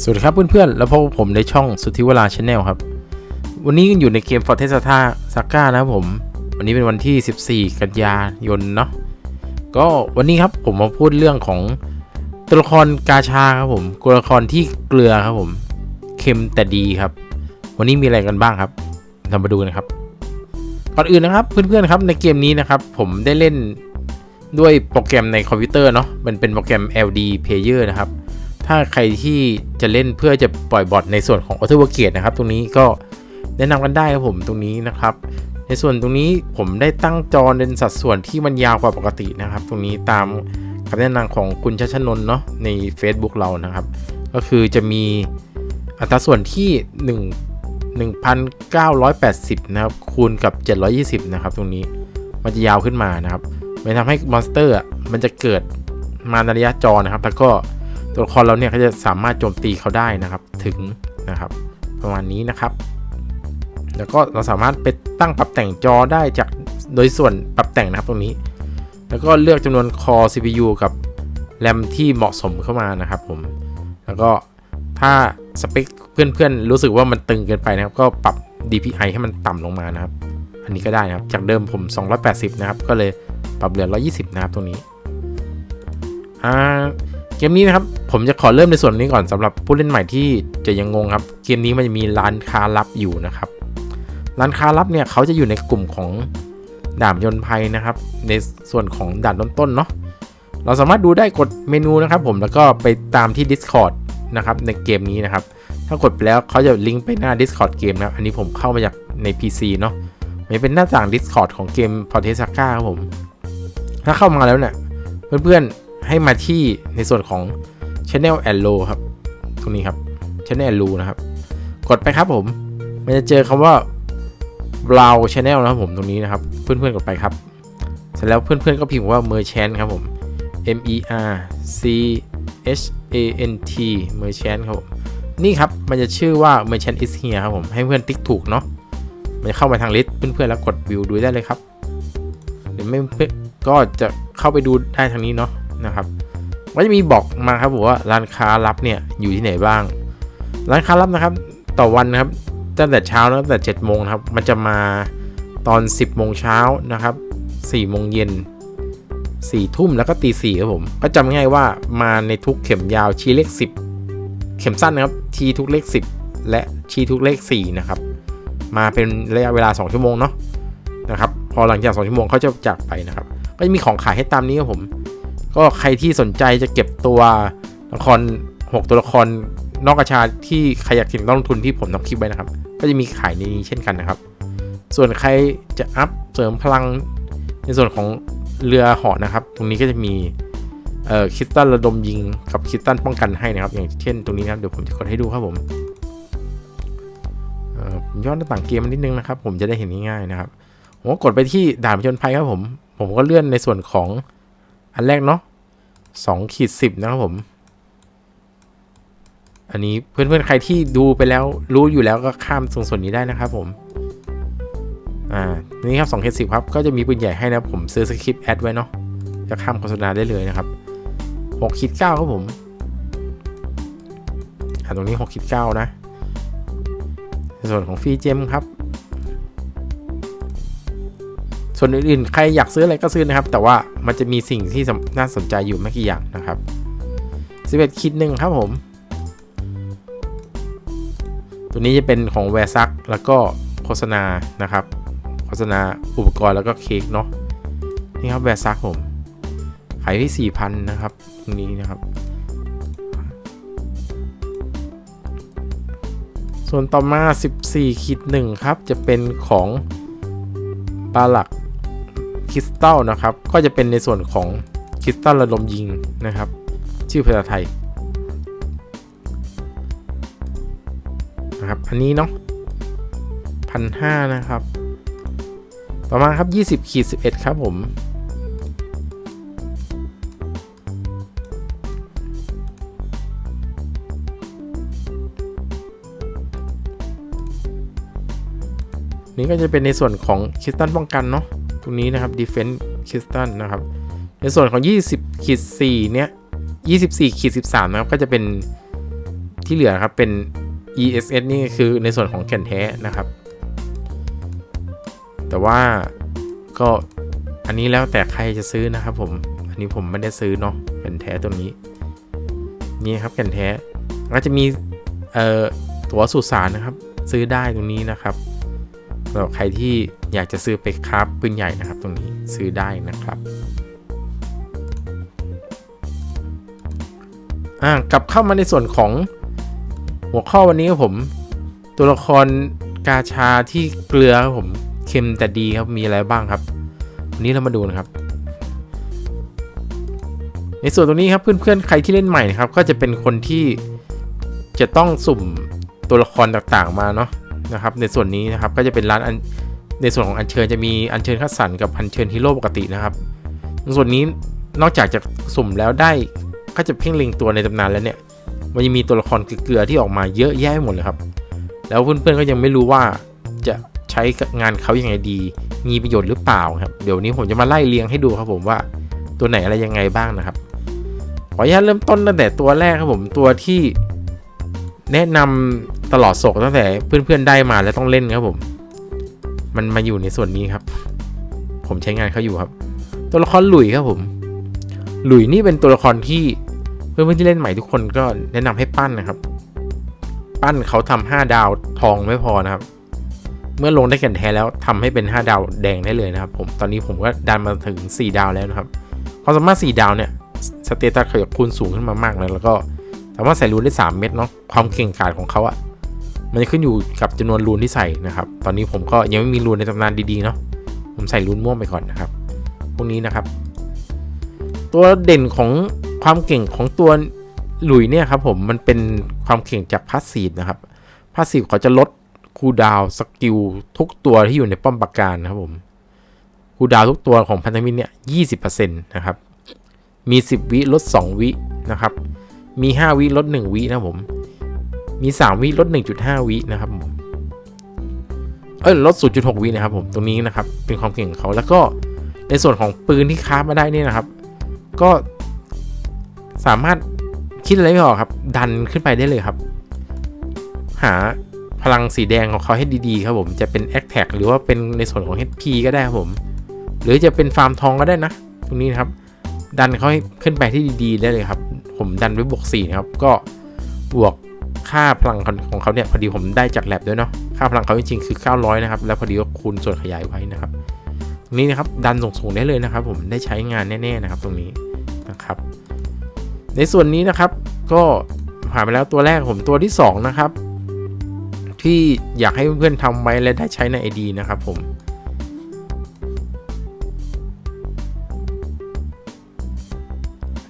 สวัสดีครับเพื่อนๆ แล้วพบกับผมในช่องสุทธิวราชาแนลครับ วันนี้อยู่ในเกม f o r t e s t a s a g a นะครับผม วันนี้เป็นวันที่ 14 กันยายนเนาะ ก็วันนี้ครับผมมาพูดเรื่องของตัวละครกาชาครับผมตัวละครที่เกลือครับผม เค็มแต่ดีครับ วันนี้มีอะไรกันบ้างครับเรามาดูกันครับ ก่อนอื่นนะครับเพื่อนๆครับในเกมนี้นะครับผมได้เล่นด้วยโปรแกรมในคอมพิวเตอร์เนาะ มันเป็นโปรแกรม LD Player นะครับ ถ้าใครที่จะเล่นเพื่อจะปล่อยบอทในส่วนของ Auto w o r k a t e นะครับ ตรงนี้ก็แนะนำกันได้ครับผมตรงนี้นะครับ ในส่วนตรงนี้ผมได้ตั้งจอเป็นสัดส่วนที่มันยาวกว่าปกตินะครับ ตรงนี้ตามคำแนะนำของคุณชัชนน์เนาะใน Facebook เรานะครับ ก็คือจะมีอัตราส่วนที่ 1 1980 นะครับ คูณกับ 720 นะครับ ตรงนี้มันจะยาวขึ้นมานะครับ มันทำให้มอนสเตอร์มันจะเกิดมาในระยะจอนะครับ แล้วก็ ตัวละครเราเนี่ยเขาจะสามารถโจมตีเขาได้นะครับถึงนะครับ ประมาณนี้นะครับ แล้วก็เราสามารถไปตั้งปรับแต่งจอได้จากโดยส่วนปรับแต่งนะครับตรงนี้ แล้วก็เลือกจำนวนคอ CPU กับแรมที่เหมาะสมเข้ามานะครับผมแล้วก็ถ้าสเปคเพื่อนๆ รู้สึกว่ามันตึงเกินไปนะครับ ก็ปรับ DPI ให้มันต่ำลงมานะครับ อันนี้ก็ได้นะครับ จากเดิมผม 280 นะครับ ก็เลยปรับเหลือ 120 นะครับตรงนี้อ่า กมนี้นะครับผมจะขอเริ่มในส่วนนี้ก่อนสำหรับผู้เล่นใหม่ที่จะยังงงครับ เกมนี้มันจะมีร้านค้าลับอยู่นะครับ ร้านค้าลับเนี่ยเขาจะอยู่ในกลุ่มของดาบยนต์ภัยนะครับ ในส่วนของด่านต้นๆเนาะเราสามารถดูได้กดเมนูนะครับ ผมแล้วก็ไปตามที่ Discord นะครับในเกมนี้นะครับ ถ้ากดไปแล้วเขาจะลิงก์ไปหน้า Discord เกมนะอันนี้ผมเข้ามาจากใน PC เนาะมันเป็นหน้าต่าง Discord ของเกม p o r t e s a g a ครับผม ถ้าเข้ามาแล้วเนี่ยเพื่อนๆ ให้มาที่ในส่วนของ Channel and Low ครับ ตรงนี้ครับ Channel and Low นะครับ กดไปครับผม มันจะเจอคำว่า Brow Channel นะครับผมตรงนี้นะครับ เพื่อนๆกดไปครับ เสร็จแล้วเพื่อนๆก็พิมพ์ว่า Merchant ครับผม M E R C H A N T Merchant ครับผมนี่ครับ มันจะชื่อว่า Merchant is here ครับผม ให้เพื่อนติ๊กถูกเนาะ มันจะเข้ามาทางลิสต์เพื่อนๆแล้วกดวิวดูได้เลยครับ หรือไม่ก็จะเข้าไปดูได้ทางนี้เนาะ นะครับก็จะมีบอกมาครับบอกว่าร้านค้ารับเนี่ยอยู่ที่ไหนบ้าง ร้านค้ารับนะครับ ต่อวันนะครับตั้งแต่เช้านะตั้งแต่7โมงครับ มันจะมาตอน 10โมงเช้านะครับ4โมงเย็น4ทุ่มแล้วก็ตีสี่ครับผม ก็จำง่ายว่ามาในทุกเข็มยาวชี้เลข 10 เข็มสั้นนะครับชี้ทุกเลข 10 และชี้ทุกเลข4นะครับ มาเป็นระยะเวลา 2 ชั่วโมงเนาะนะครับ พอหลังจาก 2 ชั่วโมงเขาจะจากไปนะครับ ก็จะมีของขายให้ตามนี้ครับผม ก็ใครที่สนใจจะเก็บตัวละคร 6 ตัวละครนอกกระชาที่ใครอยากถึงต้องลงทุนที่ผมทำคลิปไว้นะครับ ก็จะมีขายในนี้เช่นกันนะครับ ส่วนใครจะอัพเสริมพลังในส่วนของเรือหาะนะครับ ตรงนี้ก็จะมีเอ่อคิสตัลระดมยิงกับคิสตัลป้องกันให้นะครับ อย่างเช่นตรงนี้นะครับเดี๋ยวผมจะกดให้ดูครับผมเอ่อผมย้อนหน้าต่างเกมมานิดนึงนะครับ ผมจะได้เห็นง่ายๆนะครับผมก็กดไปที่ด่านผจญภัยครับผม ผมก็เลื่อนในส่วนของ อันแรกเนาะสองขีดสิบนะครับผม อันนี้เพื่อนๆใครที่ดูไปแล้วรู้อยู่แล้วก็ข้ามตรงส่วนนี้ได้นะครับผมอ่านี่ครับ2 k 10ครับก็จะมีปืนใหญ่ให้นะผมซื้อสคริปต์แอดไว้เนาะจะข้ามโฆษณาได้เลยนะครับ6คิด9ครับผมอ่าตรงนี้6คิด9นะในส่วนของฟรีเจมครับ ส่วนอื่นๆ ใครอยากซื้ออะไรก็ซื้อนะครับ แต่ว่ามันจะมีสิ่งที่น่าสนใจอยู่ไม่กี่อย่างนะครับ 11 คิดหนึ่งครับผม ตัวนี้จะเป็นของแวร์ซักแล้วก็โฆษณานะครับ โฆษณาอุปกรณ์แล้วก็เค้กเนาะนี่ครับแวร์ซักผมขายที่ 4,000 นะครับตรงนี้นะครับ ส่วนต่อมา 14ขีด1ครับ จะเป็นของปลาหลัก คริสตัลนะครับ ก็จะเป็นในส่วนของคริสตัลระดมยิงนะครับ ชื่อภาษาไทยนะครับ อันนี้เนาะพันห้านะครับ ต่อมาครับ 20ขีด11 ครับผมนี่ก็จะเป็นในส่วนของคริสตันป้องกันเนาะ ตรงนี้นะครับ defense คริสตันนะครับ ในส่วนของ 20ขีด4เนี้ย24ขีด13 นะครับ ก็จะเป็นที่เหลือครับ เป็น ESS นี่คือในส่วนของแก่นแท้นะครับ แต่ว่าก็อันนี้แล้วแต่ใครจะซื้อนะครับผม อันนี้ผมไม่ได้ซื้อเนาะแก่นแท้ตัวนี้ นี่ครับแก่นแท้ก็จะมีเอ่อตั๋วสุสานนะครับ ซื้อได้ตรงนี้นะครับ สำหรับใครที่อยากจะซื้อไปคราฟปืนใหญ่นะครับ ตรงนี้ซื้อได้นะครับอ่ากลับเข้ามาในส่วนของหัวข้อวันนี้ครับผม ตัวละครกาชาที่เกลือครับผมเค็มแต่ดีครับมีอะไรบ้างครับ วันนี้เรามาดูนะครับ ในส่วนตรงนี้ครับเพื่อนๆใครที่เล่นใหม่นะครับ ก็จะเป็นคนที่จะต้องสุ่มตัวละครต่างๆมาเนาะ นะครับในส่วนนี้นะครับก็จะเป็นร้านอันในส่วนของอัญเชิญจะมีอัญเชิญคัดสันกับอัญเชิญฮีโร่ปกตินะครับในส่วนนี้นอกจากจะสุ่มแล้วได้ก็จะเพ่งเล็งตัวในตำนานแล้วเนี่ย มันยังมีตัวละครเกลือที่ออกมาเยอะแยะหมดเลยครับ แล้วเพื่อนๆก็ยังไม่รู้ว่าจะใช้งานเขายังไงดี มีประโยชน์หรือเปล่าครับ เดี๋ยวนี้ผมจะมาไล่เรียงให้ดูครับผมว่าตัวไหนอะไรยังไงบ้างนะครับ ขออนุญาตเริ่มต้นตั้งแต่ตัวแรกครับผมตัวที่แนะนำ ตลอดศกตั้งแต่เพื่อนๆได้มาแล้วต้องเล่นครับผม มันมาอยู่ในส่วนนี้ครับ ผมใช้งานเขาอยู่ครับ ตัวละครหลุยครับผม หลุยนี่เป็นตัวละครที่เพื่อนๆที่เล่นใหม่ทุกคนก็แนะนำให้ปั้นนะครับ ปั้นเขาทำห้าดาวทองไม่พอนะครับ เมื่อลงได้แก่นแท้แล้วทำให้เป็น5ดาวแดงได้เลยนะครับ ผมตอนนี้ผมก็ดันมาถึง 4 ดาวแล้วนะครับความสามารถ4ดาวเนี่ยสเตตัสขยับคูณสูงขึ้นมามากเลยแล้วก็สามารถใส่รูนได้ 3 เม็ดเนาะความเก่งกาจของเขาอะ มันจะขึ้นอยู่กับจำนวนรูนที่ใส่นะครับ ตอนนี้ผมก็ยังไม่มีรูนในตำนานดีๆเนาะ ผมใส่รูนม่วงไปก่อนนะครับ พวกนี้นะครับ ตัวเด่นของความเก่งของตัวหลุยเนี่ยครับผมมันเป็นความเก่งจากพาสซีฟนะครับ พาสซีฟเขาจะลดคูดาวสกิลทุกตัวที่อยู่ในป้อมปราการนะครับผมคูดาวทุกตัวของพันธมิตรเนี่ยยี่สิบเปอร์เซ็นต์นะครับ มีสิบวิลดสองวินะครับ มีห้าวิลดหนึ่งวินะผม มีสามวิลดหนึ่งจุดห้าวินะครับผมเอ้ยลดศูนย์จุดหกวินะครับผมตรงนี้นะครับ เป็นความเก่งของเขาแล้วก็ในส่วนของปืนที่คราฟมาได้นี่นะครับ ก็สามารถคิดอะไรไม่ออกครับ ดันขึ้นไปได้เลยครับ หาพลังสีแดงของเขาให้ดีๆครับผมจะเป็น a c t a c หรือว่าเป็นในส่วนของ HP ก็ได้ครับผม หรือจะเป็นฟาร์มทองก็ได้นะ ตรงนี้นะครับ ดันเขาให้ขึ้นไปที่ดีๆได้เลยครับ ผมดันไว้บวก4นะครับ ก็บวก ค่าพลังของเขาเนี่ยพอดีผมได้จากแลบด้วยเนาะค่าพลังเขาจริงๆคือ 900 นะครับ แล้วพอดีก็คูณส่วนขยายไว้นะครับ นี้นะครับดันส่งๆได้เลยนะครับ ผมได้ใช้งานแน่ๆนะครับ ตรงนี้นะครับ ในส่วนนี้นะครับ ก็ผ่านไปแล้วตัวแรกผมตัวที่ 2 นะครับ ที่อยากให้เพื่อนๆทำไว้และได้ใช้ใน ID นะครับ ผม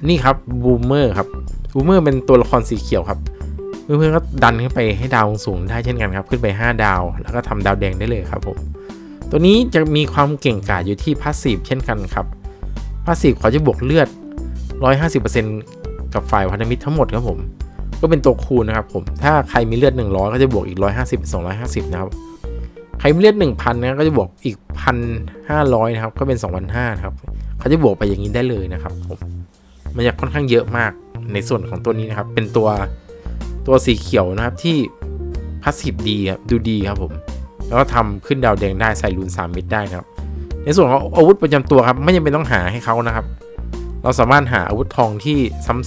นี่ครับบูมเมอร์ครับบูมเมอร์เป็นตัวละครสีเขียวครับ เพื่อนๆก็ดันขึ้นไปให้ดาวสูงได้เช่นกันครับ ขึ้นไป 5 ดาว แล้วก็ทำดาวแดงได้เลยครับผม ตัวนี้จะมีความเก่งกาจอยู่ที่พาสซีฟเช่นกันครับ พาสซีฟเขาจะบวกเลือด 150%กับฝ่ายพันธมิตรทั้งหมดครับผม ก็เป็นตัวคูณนะครับผม ถ้าใครมีเลือด 100 ก็จะบวกอีก 150เป็น250 นะครับ ใครมีเลือด 1,000นะก็จะบวกอีก 1,500 นะครับ ก็เป็น 2,500นะครับ เขาจะบวกไปอย่างนี้ได้เลยนะครับผม มันจะค่อนข้างเยอะมากในส่วนของตัวนี้นะครับ เป็นตัว ตัวสีเขียวนะครับที่พาสซีฟดีครับดูดีครับผม แล้วก็ทำขึ้นดาวแดงได้ใส่รูน3เม็ดได้นะครับ ในส่วนของอาวุธประจำตัวครับไม่จำเป็นต้องหาให้เขานะครับ เราสามารถหาอาวุธทองที่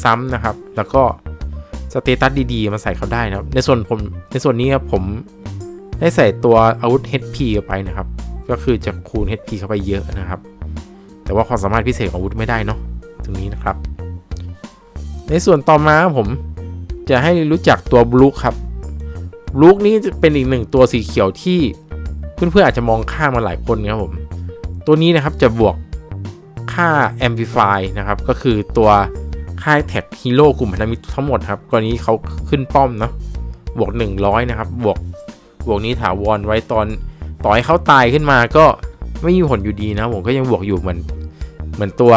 ซ้ำๆนะครับ แล้วก็สเตตัสดีๆมาใส่เขาได้นะครับ ในส่วนผมในส่วนนี้ครับผมได้ใส่ตัวอาวุธ HP เข้าไปนะครับ ก็คือจะคูณ HP เข้าไปเยอะนะครับ แต่ว่าความสามารถพิเศษของอาวุธไม่ได้เนาะตรงนี้นะครับ ในส่วนต่อมาผม จะให้รู้จักตัวบลูคครับบลูคนี้เป็นอีกหนึ่งตัวสีเขียวที่เพื่อนๆอาจจะมองข้ามมาหลายคนครับผม ตัวนี้นะครับจะบวกค่า Amplify นะครับ ก็คือตัวค่าแท็กฮีโร่กลุ่มพันธมิตรทั้งหมดครับ กรณีเขาขึ้นป้อมเนาะบวก 100 นะครับ บวกบวกนี้ถาวรไว้ตอนต่อให้เขาตายขึ้นมาก็ไม่มีผลอยู่ดีนะผมก็ยังบวกอยู่เหมือนเหมือนตัว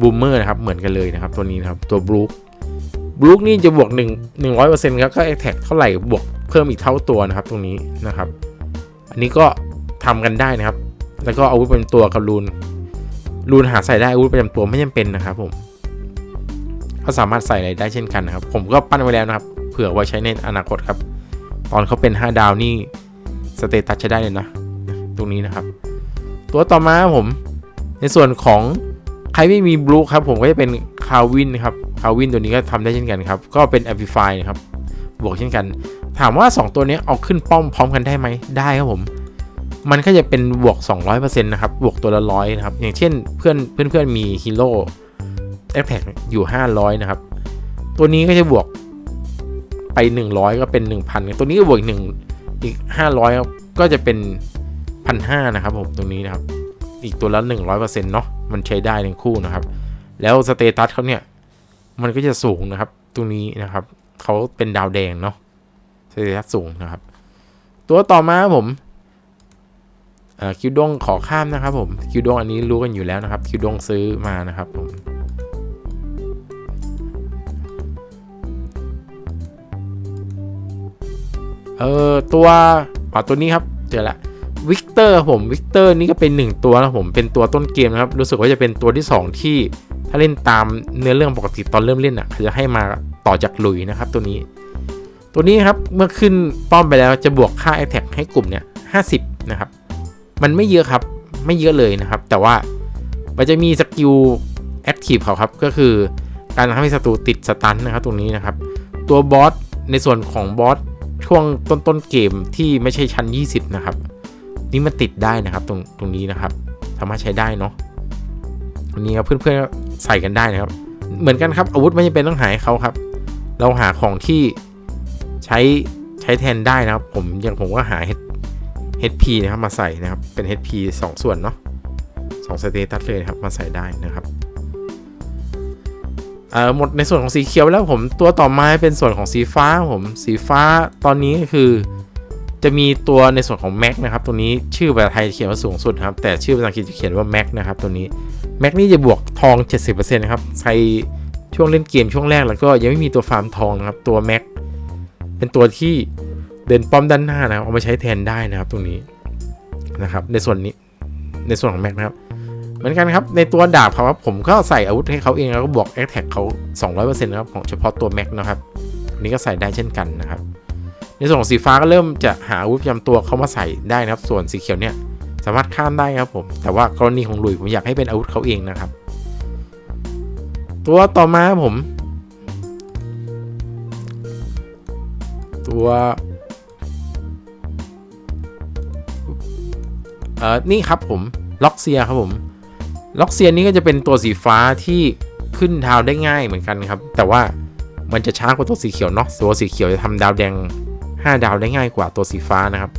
บูมเมอร์นะครับ เหมือนกันเลยนะครับ ตัวนี้นะครับ ตัวบลูค บลูคนี่จะบวก1 100%ครับก็แท็กเท่าไหร่บวกเพิ่มอีกเท่าตัวนะครับตรงนี้นะครับ อันนี้ก็ทำกันได้นะครับ แล้วก็อาวุธเป็นตัวกับรูนรูนหาใส่ได้อาวุธประจำตัวไม่จำเป็นนะครับผมก็สามารถใส่อะไรได้เช่นกันนะครับ ผมก็ปั้นไว้แล้วนะครับ เผื่อไว้ใช้ในอนาคตครับ ตอนเขาเป็น 5 ดาวนี่สเตตัสใช้ได้เลยนะ ตรงนี้นะครับ ตัวต่อมาผม ในส่วนของใครไม่มีบลูครับผมก็จะเป็นคาวินครับ คาวินตัวนี้ก็ทำได้เช่นกันครับ ก็เป็น Amplify นะครับ บวกเช่นกัน ถามว่า 2 ตัวนี้เอาขึ้นป้อมพร้อมกันได้ไหมได้ครับผม มันก็จะเป็นบวก 200%นะครับ บวกตัวละร้อยนะครับ อย่างเช่นเพื่อนเพื่อนเพื่อนมีฮีโร่แอคแท็กอยู่ 500 นะครับ ตัวนี้ก็จะบวกไป 100 ก็เป็น 1,000 ตัวนี้ก็บวกอีกหนึ่งอีก 500ครับก็จะเป็น1,500นะครับผมตรงนี้นะครับ อีกตัวละ100%เนาะมันใช้ได้ทั้งคู่นะครับ แล้วสเตตัสเขาเนี่ย มันก็จะสูงนะครับตรงนี้นะครับเขาเป็นดาวแดงเนาะสเตตัสสูงนะครับ ตัวต่อมาผมคิวดงขอข้ามนะครับผมคิวดงอันนี้รู้กันอยู่แล้วนะครับคิวดงซื้อมานะครับผมเออตัวอ๋อตัวนี้ครับเจอละวิกเตอร์ผมวิกเตอร์นี่ก็เป็นหนึ่งตัวนะผมเป็นตัวต้นเกมนะครับ รู้สึกว่าจะเป็นตัวที่ 2 ที่ ถ้าเล่นตามเนื้อเรื่องปกติตอนเริ่มเล่นอะเขาจะให้มาต่อจากลุยนะครับตัวนี้ ตัวนี้ครับเมื่อขึ้นป้อมไปแล้วจะบวกค่า a t t a c ให้กลุ่มเนี่ย50 นะครับ มันไม่เยอะครับไม่เยอะเลยนะครับ แต่ว่ามันจะมีสกิลแอคทีฟเขาครับก็คือการทำให้ศัตรูติดสตันนะครับตรงนี้นะครับ ตัวบอสในส่วนของบอสช่วงต้นต้นๆเกมที่ไม่ใช่ชั้น 20 นะครับ นี่มันติดได้นะครับตรงตรงนี้นะครับ สามารถใช้ได้เนาะตรงนี้ครับเพื่อนๆใส่กันได้นะครับ เหมือนกันครับอาวุธไม่จำเป็นต้องหาให้เขาครับ เราหาของที่ใช้ใช้แทนได้นะครับ ผมอย่างผมก็หา HP นะครับมาใส่นะครับเป็น HP 2 ส่วนเนาะสองสเตตัสเลยนะครับมาใส่ได้นะครับเอ่อหมดในส่วนของสีเขียวแล้วผมตัวต่อมาเป็นส่วนของสีฟ้าผมสีฟ้าตอนนี้ก็คือจะมีตัวในส่วนของ Mac นะครับ ตัวนี้ชื่อภาษาไทยเขียนว่าสูงสุดครับ แต่ชื่อภาษาอังกฤษจะเขียนว่า Mac นะครับ ตัวนี้ Mac นี่จะบวกทอง 70%นะครับใช้ช่วงเล่นเกมช่วงแรกแล้วก็ยังไม่มีตัวฟาร์มทองนะครับ ตัว Mac เป็นตัวที่เดินป้อมด้านหน้านะครับเอามาใช้แทนได้นะครับตรงนี้นะครับ ในส่วนนี้ในส่วนของ Mac นะครับเหมือนกันครับในตัวดาบครับผมก็ใส่อาวุธให้เขาเองแล้วก็บวก a t t a c เขา 200%นะครับของเฉพาะตัว Mac นะครับอันนี้ก็ใส่ได้เช่นกันนะครับ ในส่วนของสีฟ้าก็เริ่มจะหาอาวุธประจำตัวเข้ามาใส่ได้นะครับ ส่วนสีเขียวเนี่ย สามารถข้ามได้ครับผม แต่ว่ากรณีของหลุยผมอยากให้เป็นอาวุธเขาเองนะครับ ตัวต่อมาครับผม ตัวเอ่อนี่ครับผมล็อกเซียครับผมล็อกเซียนี่ก็จะเป็นตัวสีฟ้าที่ขึ้นดาวได้ง่ายเหมือนกันครับ แต่ว่ามันจะช้ากว่าตัวสีเขียวเนาะตัวสีเขียวจะทำดาวแดง 5 ดาวได้ง่ายกว่าตัวสีฟ้านะครับ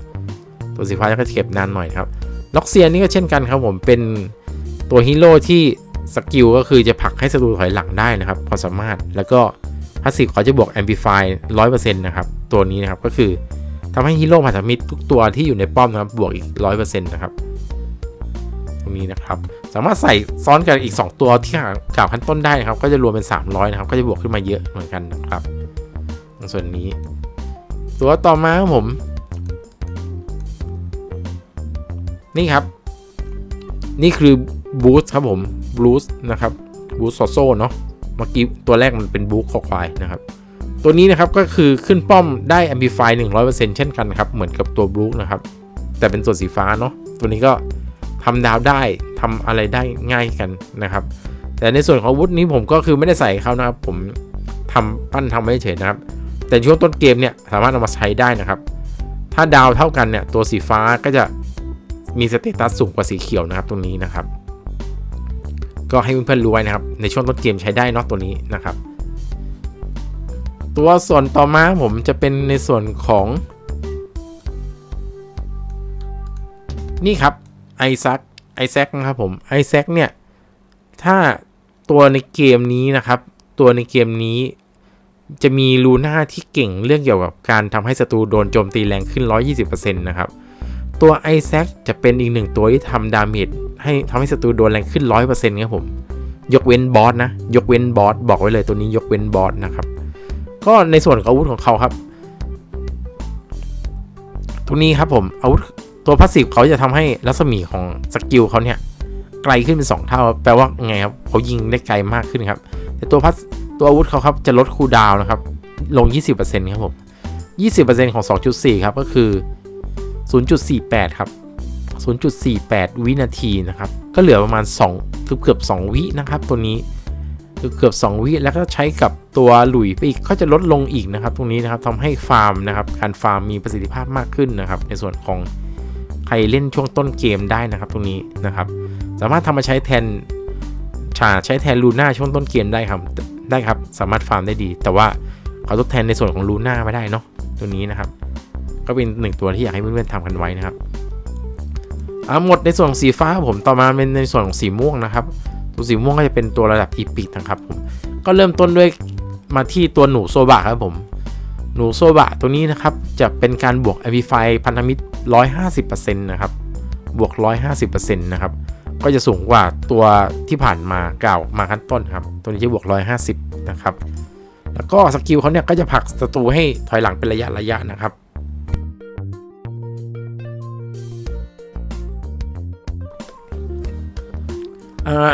ตัวสีฟ้าจะเก็บนานหน่อยครับ ล็อกเซียนนี่ก็เช่นกันครับผมเป็นตัวฮีโร่ที่สกิลก็คือจะผลักให้ศัตรูถอยหลังได้นะครับความสามารถแล้วก็พาสซีฟเขาจะบวก Amplify 100%นต์นะครับตัวนี้นะครับก็คือทำให้ฮีโร่พันธมิตรทุกตัวที่อยู่ในป้อมนะครับบวกอีก100%นต์นะครับตรงนี้นะครับ สามารถใส่ซ้อนกันอีก 2 ตัวที่กล่าวขั้นต้นได้นะครับ ก็จะรวมเป็น 300 นะครับ ก็จะบวกขึ้นมาเยอะเหมือนกันนะครับในส่วนนี้ ตัวต่อมาครับผม นี่ครับ นี่คือบูสครับผมบูสนะครับบูสโซโซเนาะเมื่อกี้ตัวแรกมันเป็นบูสคอควายนะครับ ตัวนี้นะครับก็คือขึ้นป้อมได้ Amplify 100%เช่นกันครับ เหมือนกับตัวบลูนะครับ แต่เป็นส่วนสีฟ้าเนาะตัวนี้ก็ทำดาวได้ทำอะไรได้ง่ายกันนะครับ แต่ในส่วนของอาวุธนี้ผมก็คือไม่ได้ใส่เขานะครับ ผมทำปั้นทำไว้เฉยนะครับ แต่ช่วงต้นเกมเนี่ยสามารถเอามาใช้ได้นะครับ ถ้าดาวเท่ากันเนี่ยตัวสีฟ้าก็จะ มีสเตตัสสูงกว่าสีเขียวนะครับตรงนี้นะครับ ก็ให้เพื่อนๆรู้ไว้นะครับ ในช่วงต้นเกมใช้ได้เนอะตัวนี้นะครับ ตัวส่วนต่อมาผมจะเป็นในส่วนของ นี่ครับไอซักไอแซกนะครับผมไอแซกเนี่ย ถ้าตัวในเกมนี้นะครับ ตัวในเกมนี้จะมีลูน่าที่เก่งเรื่องเกี่ยวกับการทำให้ศัตรูโดนโจมตีแรงขึ้น 120%นะครับ ตัวไอแซกจะเป็นอีกหนึ่งตัวที่ทำดาเมจให้ทำให้ศัตรูโดนแรงขึ้น 100%ครับผม ยกเว้นบอสนะ ยกเว้นบอสบอกไว้เลยตัวนี้ยกเว้นบอสนะครับ ก็ในส่วนของอาวุธของเขาครับตรงนี้ครับผมอาวุธตัวพาสซีฟเขาจะทำให้รัศมีของสกิลเขาเนี่ยไกลขึ้นเป็น2เท่า แปลว่าไงครับเขายิงได้ไกลมากขึ้นครับ แต่ตัวพัสตัวอาวุธเขาครับจะลดคูลดาวน์นะครับ ลง 20%ครับผม 20%ของ 2.4 ครับ ก็คือ 0.48 ครับ 0.48 วินาทีนะครับ ก็เหลือประมาณ2เกือบเกือบ 2 วินะครับ ตัวนี้เกือบเกือบ 2 วิ แล้วก็ใช้กับตัวหลุยไปอีก ก็จะลดลงอีกนะครับ ตรงนี้นะครับทำให้ฟาร์มนะครับ การฟาร์มมีประสิทธิภาพมากขึ้นนะครับ ในส่วนของใครเล่นช่วงต้นเกมได้นะครับ ตรงนี้นะครับ สามารถทำมาใช้แทนชาใช้แทนลูน่าช่วงต้นเกมได้ครับ ได้ครับ สามารถฟาร์มได้ดี แต่ว่าเขาทดแทนในส่วนของลูน่าไม่ได้เนาะ ตัวนี้นะครับ ก็เป็นหนึ่งตัวที่อยากให้เพื่อนๆทำกันไว้นะครับเอาหมดในส่วนของสีฟ้าผมต่อมาเป็นในส่วนของสีม่วงนะครับ ตัวสีม่วงก็จะเป็นตัวระดับอีพิกนะครับผมก็เริ่มต้นด้วยมาที่ตัวหนูโซบะครับผมหนูโซบะตัวนี้นะครับจะเป็นการบวก a m p l i f y พันธมิตร 150%นะครับบวก 150%นะครับก็จะสูงกว่าตัวที่ผ่านมากล่าวมาขั้นต้นครับ ตัวนี้จะบวก 150 นะครับ แล้วก็สกิลเขาเนี่ยก็จะผลักศัตรูให้ถอยหลังเป็นระยะระยะนะครับ อ่า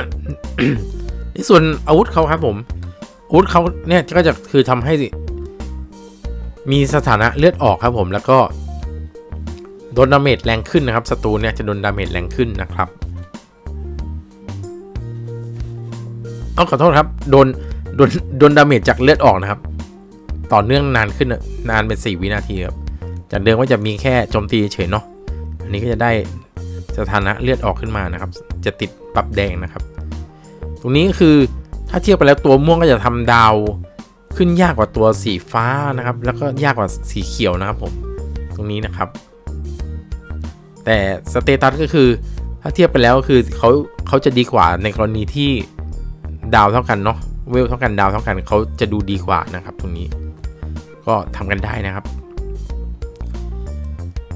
ในส่วนอาวุธเขาครับผม อาวุธเขาเนี่ยก็จะคือทำให้มีสถานะเลือดออกครับผมแล้วก็โดนดาเมจแรงขึ้นนะครับศัตรูเนี่ยจะโดนดาเมจแรงขึ้นนะครับเอาขอโทษครับโดนโดนโดนดาเมจจากเลือดออกนะครับ ต่อเนื่องนานขึ้นนานเป็น 4 วินาทีครับจากเดิมว่าจะมีแค่โจมตีเฉยเนาะอันนี้ก็จะได้สถานะเลือดออกขึ้นมานะครับ จะติด ปรับแดงนะครับ ตรงนี้ก็คือถ้าเทียบไปแล้วตัวม่วงก็จะทำดาวขึ้นยากกว่าตัวสีฟ้านะครับ แล้วก็ยากกว่าสีเขียวนะครับผมตรงนี้นะครับ แต่สเตตัสก็คือถ้าเทียบไปแล้วก็คือเขาเขาจะดีกว่าในกรณีที่ดาวเท่ากันเนาะเวลเท่ากันดาวเท่ากันเขาจะดูดีกว่านะครับ ตรงนี้ ก็ทำกันได้นะครับ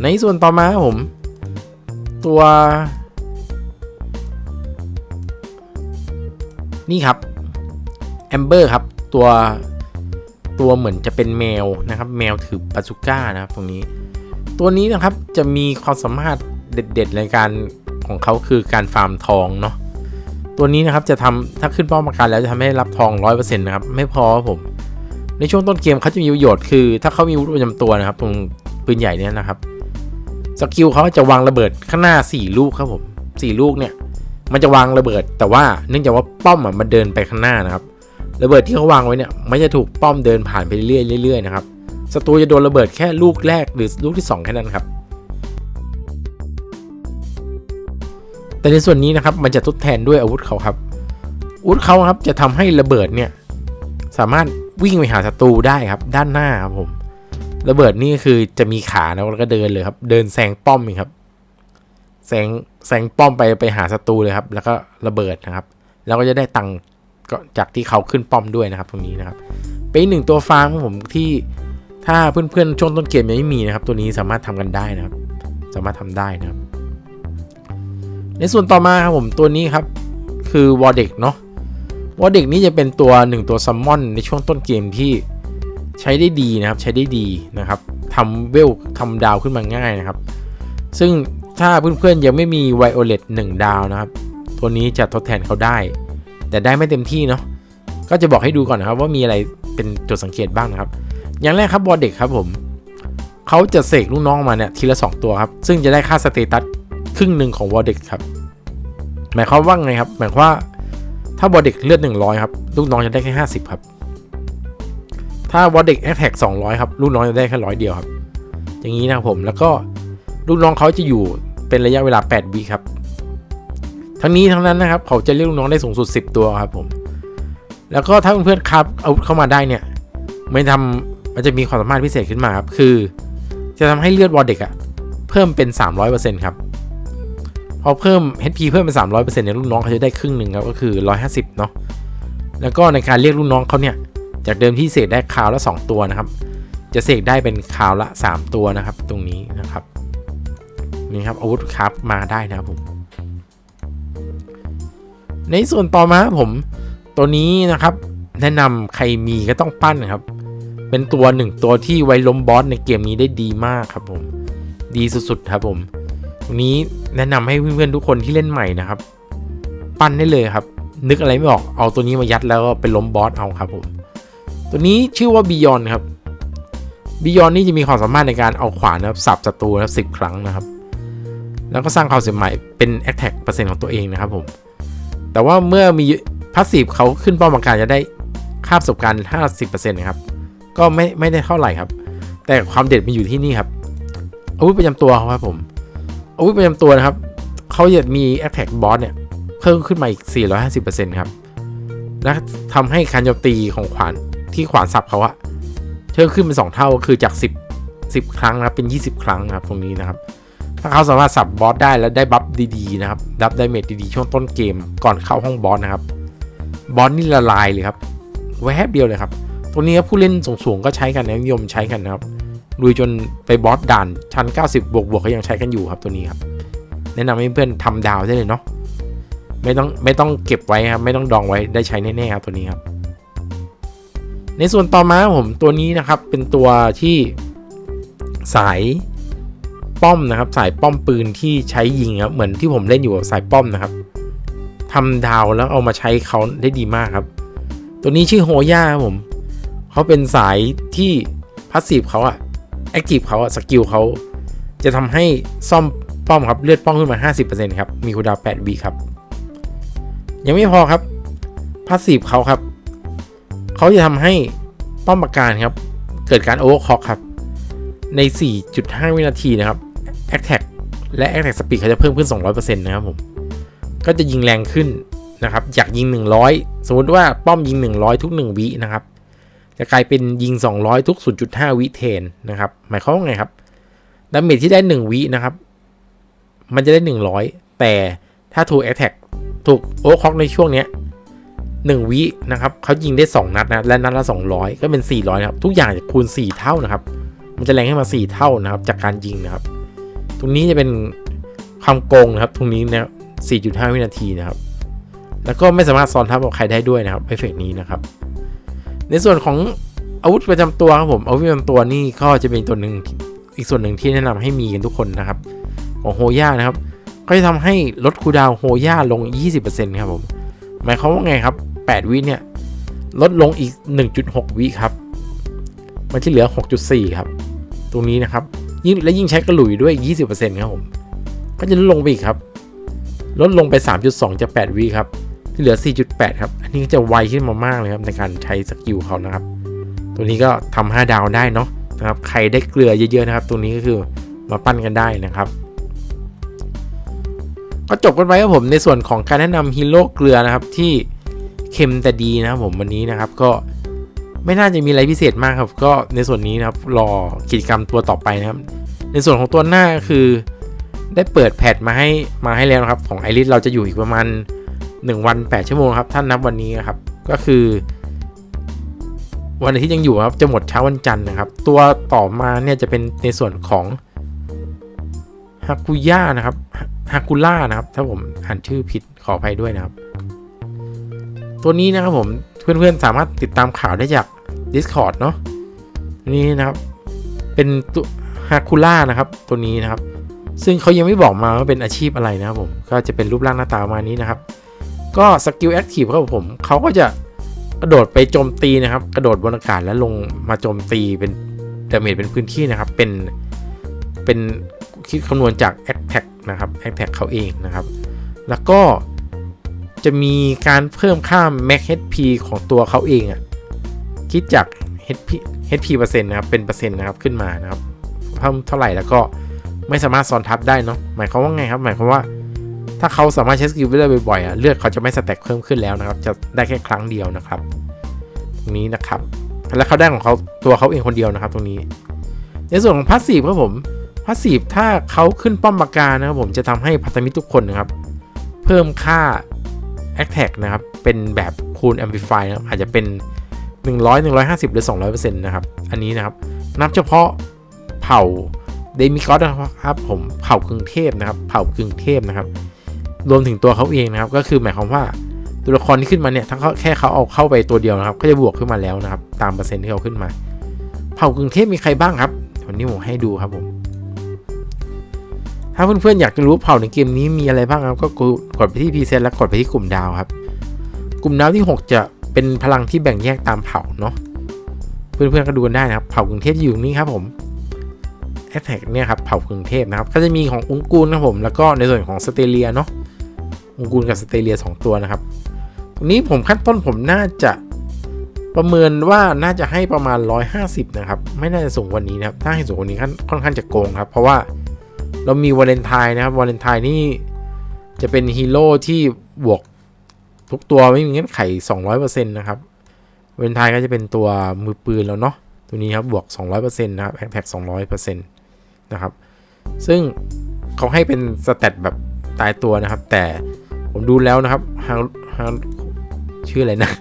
ในส่วนต่อมาผม ตัว นี่ครับแอมเบอร์ครับตัวตัวเหมือนจะเป็นแมวนะครับ แมวถือปาซูก้านะครับตรงนี้ ตัวนี้นะครับจะมีความสามารถเด็ดๆในการของเขาคือการฟาร์มทองเนาะตัวนี้นะครับจะทำถ้าขึ้นป้าหมายแล้วจะทำให้รับทอง 100%นะครับไม่พอครับผม ในช่วงต้นเกมเขาจะมีประโยชน์คือ ถ้าเขามีวุธประจำตัวนะครับตรงปืนใหญ่เนี่ยนะครับสกิลเขาจะวางระเบิดข้างหน้า 4 ลูกครับผม 4 ลูกเนี่ย มันจะวางระเบิด แต่ว่าเนื่องจากว่าป้อมอะมันเดินไปข้างหน้านะครับ ระเบิดที่เขาวางไว้เนี่ยไม่จะถูกป้อมเดินผ่านไปเรื่อยๆนะครับศัตรูจะโดนระเบิดแค่ลูกแรกหรือลูกที่ 2 แค่นั้นครับ แต่ในส่วนนี้นะครับมันจะทดแทนด้วยอาวุธเขาครับอาวุธเขาครับจะทำให้ระเบิดเนี่ยสามารถวิ่งไปหาศัตรูได้ครับ ด้านหน้าครับผมระเบิดนี่คือจะมีขานะแล้วก็เดินเลยครับ เดินแซงป้อมเองครับแซง แซงป้อมไปไปหาศัตรูเลยครับ แล้วก็ระเบิดนะครับ แล้วก็จะได้ตังค์ก็จากที่เขาขึ้นป้อมด้วยนะครับ ตรงนี้นะครับ เป็นหนึ่งตัวฟาร์มของผมที่ถ้าเพื่อนๆช่วงต้นเกมยังไม่มีนะครับ ตัวนี้สามารถทำกันได้นะครับ สามารถทำได้นะครับ ในส่วนต่อมาครับผมตัวนี้ครับคือวอเด็กเนาะวอเด็กนี้จะเป็นตัวหนึ่งตัวซัมมอนในช่วงต้นเกมที่ใช้ได้ดีนะครับ ใช้ได้ดีนะครับทำเวลทำดาวขึ้นมาง่ายนะครับ ซึ่ง ถ้าเพื่อนๆยังไม่มีไวโอเลตหนึ่งดาวนะครับ ตัวนี้จะทดแทนเขาได้ แต่ได้ไม่เต็มที่เนาะก็จะบอกให้ดูก่อนนะครับว่ามีอะไรเป็นจุดสังเกตบ้างนะครับ อย่างแรกครับวอเด็กครับผมเขาจะเสกลูกน้องมาเนี่ยทีละ 2 ตัวครับ ซึ่งจะได้ค่าสเตตัสครึ่งหนึ่งของวอเด็กครับ หมายความว่าไงครับ หมายความว่าถ้าวอเด็กเลือด 100 ครับ ลูกน้องจะได้แค่ 50 ครับ ถ้าวอเด็กแอคแท็ก200 ครับ ลูกน้องจะได้แค่ร้อยเดียวครับ อย่างนี้นะครับผม แล้วก็ลูกน้องเขาจะอยู่ เป็นระยะเวลา 8 วิครับ ทั้งนี้ทั้งนั้นนะครับ เขาจะเรียกลูกน้องได้สูงสุด 10 ตัวครับผม แล้วก็ถ้าเพื่อนๆครับเอาเข้ามาได้เนี่ย ไม่ทำมันจะมีความสามารถพิเศษขึ้นมาครับ คือ จะทำให้เลือดวอลเด็กอะเพิ่มเป็น 300%ครับพอเพิ่ม HP เพิ่มเป็น 300%เนี่ยลูกน้องเขาจะได้ครึ่งหนึ่งครับก็คือ 150 เนาะแล้วก็ในการเรียกลูกน้องเขาเนี่ยจากเดิมที่เสกได้คราวละ 2 ตัวนะครับ จะเสกได้เป็นคราวละ 3 ตัวนะครับ ตรงนี้นะครับ นี่ครับอาวุธครับมาได้นะครับผม ในส่วนต่อมาผม ตัวนี้นะครับ แนะนำใครมีก็ต้องปั้นนะครับ เป็นตัวหนึ่งตัวที่ไวล้มบอสในเกมนี้ได้ดีมากครับผม ดีสุดๆครับผมตรงนี้แนะนำให้เพื่อนๆทุกคนที่เล่นใหม่นะครับ ปั้นได้เลยครับ นึกอะไรไม่ออกเอาตัวนี้มายัดแล้วก็ไปล้มบอสเอาครับผม ตัวนี้ชื่อว่า Beyond ครับ Beyond นี่จะมีความสามารถในการเอาขวานนะครับสับศัตรูนะครับสิบครั้งนะครับ แล้วก็สร้างความเสียหายเป็น attack เปอร์เซ็นต์ของตัวเองนะครับผม แต่ว่าเมื่อมีพาสซีฟเขาขึ้นป้าหมาการจะได้ค่าประสบการณ์ 50%นะครับ ก็ไม่ไม่ได้เท่าไหร่ครับ แต่ความเด็ดมันอยู่ที่นี่ครับ อาวุธประจำตัวเขาครับผม อาวุธประจำตัวนะครับ เขาจะมี attack boss เนี่ย เพิ่มขึ้นมาอีก 450%ครับ และทำให้การโจมตีของขวานที่ขวานสับเขาอะเพิ่มขึ้นเป็น 2 เท่า คือจาก 10 10 ครั้งนะครับเป็น 20 ครั้งครับ ตรงนี้นะครับ ถ้าเขาสามารถสับบอสได้แล้วได้บัฟดีๆนะครับดับไดเมจดีๆช่วงต้นเกมก่อนเข้าห้องบอสนะครับบอสนี่ละลายเลยครับแวบเดียวเลยครับตัวนี้ผู้เล่นสูงๆก็ใช้กันนะนิยมใช้กันนะครับลุยจนไปบอสด่านชั้น 90 บวกๆก็ยังใช้กันอยู่ครับตัวนี้ครับแนะนำให้เพื่อนทำดาวได้เลยเนาะไม่ต้องไม่ต้องเก็บไว้ครับไม่ต้องดองไว้ได้ใช้แน่ๆครับตัวนี้ครับ ในส่วนต่อมาผมตัวนี้นะครับเป็นตัวที่สาย ป้อมนะครับ สายป้อมปืนที่ใช้ยิงครับเหมือนที่ผมเล่นอยู่กับสายป้อมนะครับทำดาวแล้วเอามาใช้เขาได้ดีมากครับ ตัวนี้ชื่อโฮย่าครับผมเขาเป็นสายที่พาสซีฟเขาอะแอคทีฟเขาอะสกิลเขาจะทำให้ซ่อมป้อมครับเลือดป้อมขึ้นมา 50%ครับมีคูดาว8วิครับ ยังไม่พอครับพาสซีฟเขาครับเขาจะทำให้ป้อมปราการครับ เกิดการโอเวอร์คอกครับ ใน 4.5 วินาทีนะครับ a t t a c และ Attack Speed เขาจะเพิ่มขึ้น 200%นะครับผม ก็จะยิงแรงขึ้นนะครับ จากยิง 100 สมมติว่าป้อมยิง 100 ทุก 1 วินะครับ จะกลายเป็นยิง 200 ทุก 0.5 วิเทนนะครับ หมายความว่าไงครับ ดาเมจที่ได้ 1 วินะครับ มันจะได้ 100 แต่ถ้าถูก a t t a c ถูกโอเวอร์คล็อกในช่วงเนี้ย1วินะครับเขายิงได้ 2 นัดนะ และนัดละ 200 ก็เป็น 400 นะครับ ทุกอย่างจะคูณ 4 เท่านะครับ มันจะแรงขึ้นมา 4 เท่านะครับ จากการยิงนะครับ ตรงนี้จะเป็นความโกงนะครับ ตรงนี้นะ4.5 วินาทีนะครับ แล้วก็ไม่สามารถซ้อนทับกับใครได้ด้วยนะครับเอฟเฟกนี้นะครับ ในส่วนของอาวุธประจำตัวครับผมอาวุธประจำตัวนี่ก็จะเป็นตัวหนึ่งอีกส่วนหนึ่งที่แนะนำให้มีกันทุกคนนะครับ ของโฮย่านะครับ ก็จะทำให้ลดคูดาวโฮย่าลง 20%ครับผมหมายความว่าไงครับ 8 วิเนี่ยลดลงอีก 1.6 วิครับ มันจะเหลือ 6.4 ครับ ตรงนี้นะครับยิ่งและยิ่งใช้กระหลุยด้วย 20%ครับผม ก็จะลดลงไปอีกครับ ลดลงไป 3.2 จาก 8 วิครับ ที่เหลือ 4.8 ครับ อันนี้จะไวขึ้นมามากเลยครับ ในการใช้สกิลเขานะครับ ตัวนี้ก็ทำ5ดาวได้เนาะนะครับ ใครได้เกลือเยอะๆนะครับ ตัวนี้ก็คือมาปั้นกันได้นะครับ ก็จบกันไปครับผมในส่วนของการแนะนำฮีโร่เกลือนะครับที่เค็มแต่ดีนะครับผมวันนี้นะครับก็ ไม่น่าจะมีอะไรพิเศษมากครับ ก็ในส่วนนี้นะครับรอกิจกรรมตัวต่อไปนะครับ ในส่วนของตัวหน้าคือได้เปิดแพทมาให้มาให้แล้วนะครับ ของไอริสเราจะอยู่อีกประมาณ 1 วัน 8 ชั่วโมงครับท่านนับวันนี้นะครับ ก็คือ วันอาทิตย์ยังอยู่ครับจะหมดเช้าวันจันทร์นะครับ ตัวต่อมาเนี่ยจะเป็นในส่วนของฮากุย่านะครับฮากุล่านะครับ ถ้าผมอ่านชื่อผิดขออภัยด้วยนะครับ ตัวนี้นะครับผม เพื่อนๆสามารถติดตามข่าวได้จาก Discord เนาะนี่นะครับเป็นตัวฮากุล่านะครับตัวนี้นะครับ ซึ่งเขายังไม่บอกมาว่าเป็นอาชีพอะไรนะครับผมก็จะเป็นรูปร่างหน้าตาประมาณนี้นะครับ ก็สกิลแอคทีฟครับผมเขาก็จะกระโดดไปโจมตีนะครับ กระโดดบนอากาศแล้วลงมาโจมตีเป็นดาเมจเป็นพื้นที่นะครับ เป็นเป็นคิดคำนวณจากแอคแท็กนะครับแอคแท็กเขาเองนะครับ แล้วก็ จะมีการเพิ่มค่า max HP ของตัวเขาเองอะคิดจาก HP HP เปอร์เซ็นต์นะครับ เป็นเปอร์เซ็นต์นะครับขึ้นมานะครับ เพิ่มเท่าไหร่แล้วก็ไม่สามารถซ้อนทับได้เนาะ หมายความว่าไงครับ หมายความว่า ถ้าเขาสามารถใช้สกิลไปได้บ่อยๆอะเลือดเขาจะไม่สแต็กเพิ่มขึ้นแล้วนะครับ จะได้แค่ครั้งเดียวนะครับ ตรงนี้นะครับ และเขาได้ของเขาตัวเขาเองคนเดียวนะครับ ตรงนี้ ในส่วนของพาสซีฟครับผมพาสซีฟถ้าเขาขึ้นป้อมปราการนะครับผมจะทำให้พันธมิตรทุกคนนะครับ เพิ่มค่า a t t a c k นะครับ เป็นแบบคูณ Amplify นะครับอาจจะเป็น 100 150 หรือ 200%นะครับ อันนี้นะครับ นับเฉพาะเผ่าเดมิกอสนะครับผมเผ่ากึ่งเทพนะครับ เผ่ากึ่งเทพนะครับ รวมถึงตัวเขาเองนะครับ ก็คือหมายความว่าตัวละครที่ขึ้นมาเนี่ยทั้งเขาแค่เขาเอาเข้าไปตัวเดียวนะครับ ก็จะบวกขึ้นมาแล้วนะครับ ตามเปอร์เซ็นต์ที่เขาขึ้นมา เผ่ากึ่งเทพมีใครบ้างครับวันนี้ผมให้ดูครับผม ถ้าเพื่อนๆอยากจะรู้เผ่าในเกมนี้มีอะไรบ้างครับ ก็กดไปที่พรีเซตแล้วกดไปที่กลุ่มดาวครับ กลุ่มดาวที่ 6 จะเป็นพลังที่แบ่งแยกตามเผ่าเนาะ เพื่อนๆก็ดูกันได้นะครับ เผ่ากรุงเทพอยู่นี้ครับผมแอดแท็กเนี่ยครับ เผ่ากรุงเทพนะครับ ก็จะมีขององกูลนะครับผม แล้วก็ในส่วนของสเตเลียเนาะ องกูลกับสเตเลียสองตัวนะครับ ตรงนี้ผมขั้นต้นผมน่าจะประเมินว่าน่าจะให้ประมาณ 150 นะครับ ไม่น่าจะสูงกว่านี้นะครับ ถ้าให้สูงกว่านี้ค่อนข้างจะโกงครับ เพราะว่า เรามีวาเลนไทน์นะครับวาเลนไทน์นี่จะเป็นฮีโร่ที่บวกทุกตัวไม่มีเงื่อนไข 200%นะครับวาเลนไทน์ก็จะเป็นตัวมือปืนแล้วเนาะตัวนี้ครับบวก 200%นะครับแท็ก200%นะครับ ซึ่งเขาให้เป็นสเตตแบบตายตัวนะครับ แต่ผมดูแล้วนะครับฮาฮาชื่ออะไรนะ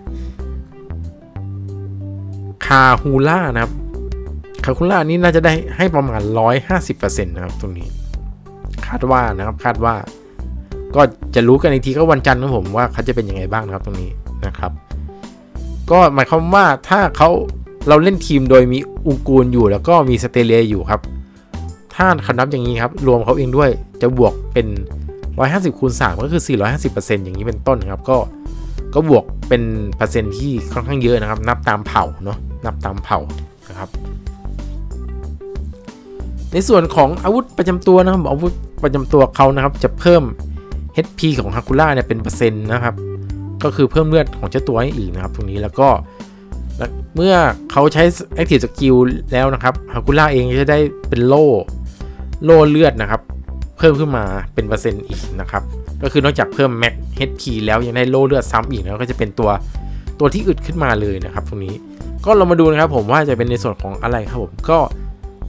คาฮูล่านะครับคาฮูล่านี่น่าจะได้ให้ประมาณ 150%นะครับตรงนี้ คาดว่านะครับ คาดว่า ก็จะรู้กันอีกทีก็วันจันทร์นะผมว่าเขาจะเป็นยังไงบ้างนะครับตรงนี้นะครับ ก็หมายความว่าถ้าเขาเราเล่นทีมโดยมีอุงกูลอยู่แล้วก็มีสเตเลียอยู่ครับ ถ้าคำนับอย่างนี้ครับ รวมเขาเองด้วยจะบวกเป็น 150คูณ3ก็คือ 450%อย่างนี้เป็นต้นครับ ก็ก็บวกเป็นเปอร์เซ็นต์ที่ค่อนข้างเยอะนะครับ นับตามเผ่าเนาะนับตามเผ่านะครับ ในส่วนของอาวุธประจำตัวนะครับอาวุธ ประจำตัวเขานะครับจะเพิ่ม HP ของฮาคุล่าเนี่ยเป็นเปอร์เซ็นต์นะครับ ก็คือเพิ่มเลือดของเจ้าตัวให้อีกนะครับ ตรงนี้แล้วก็เมื่อเขาใช้ Active Skill แล้วนะครับฮาคุล่าเองจะได้เป็นโล่โล่เลือดนะครับ เพิ่มขึ้นมาเป็นเปอร์เซ็นต์อีกนะครับ ก็คือนอกจากเพิ่ม Max HP แล้วยังได้โล่เลือดซ้ำอีกแล้วก็จะเป็นตัวตัวที่อึดขึ้นมาเลยนะครับ ตรงนี้ก็เรามาดูนะครับผมว่าจะเป็นในส่วนของอะไรครับผมก็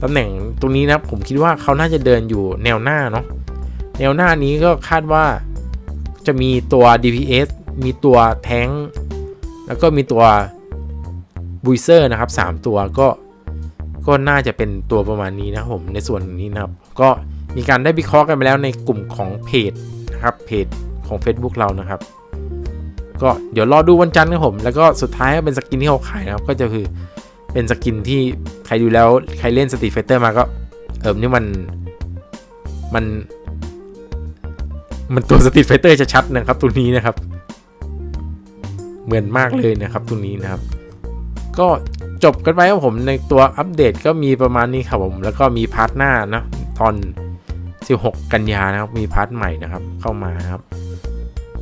ตำแหน่งตรงนี้นะครับผมคิดว่าเขาน่าจะเดินอยู่แนวหน้าเนาะแนวหน้านี้ก็คาดว่าจะมีตัว DPS มีตัวแทงแล้วก็มีตัวบูเซอร์นะครับ 3 ตัวก็ก็น่าจะเป็นตัวประมาณนี้นะผมในส่วนนี้นะครับ ก็มีการได้วิเคราะห์กันไปแล้วในกลุ่มของเพจนะครับเพจของ Facebook เรานะครับ ก็เดี๋ยวรอดูวันจันทร์ครับผม แล้วก็สุดท้ายเป็นสกินที่เขาขายนะครับ ก็จะคือ เป็นสกินที่ใครดูแล้วใครเล่นสตรีทไฟเตอร์มาก็ เอิมนี่มันมัน มันตัวสตรีทไฟเตอร์จะชัดนะครับตัวนี้นะครับ เหมือนมากเลยนะครับตัวนี้นะครับ ก็จบกันไปครับผมในตัวอัปเดตก็มีประมาณนี้ครับผม แล้วก็มีพาร์ทหน้านะตอน 16 กันยานะครับ มีพาร์ทใหม่นะครับ เข้ามานะครับ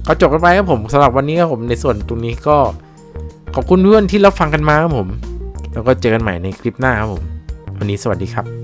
ก็จบกันไปครับผมสำหรับวันนี้ครับผมในส่วนตรงนี้ก็ขอบคุณเพื่อนที่รับฟังกันมาครับผม แล้วก็เจอกันใหม่ในคลิปหน้าครับผม วันนี้สวัสดีครับ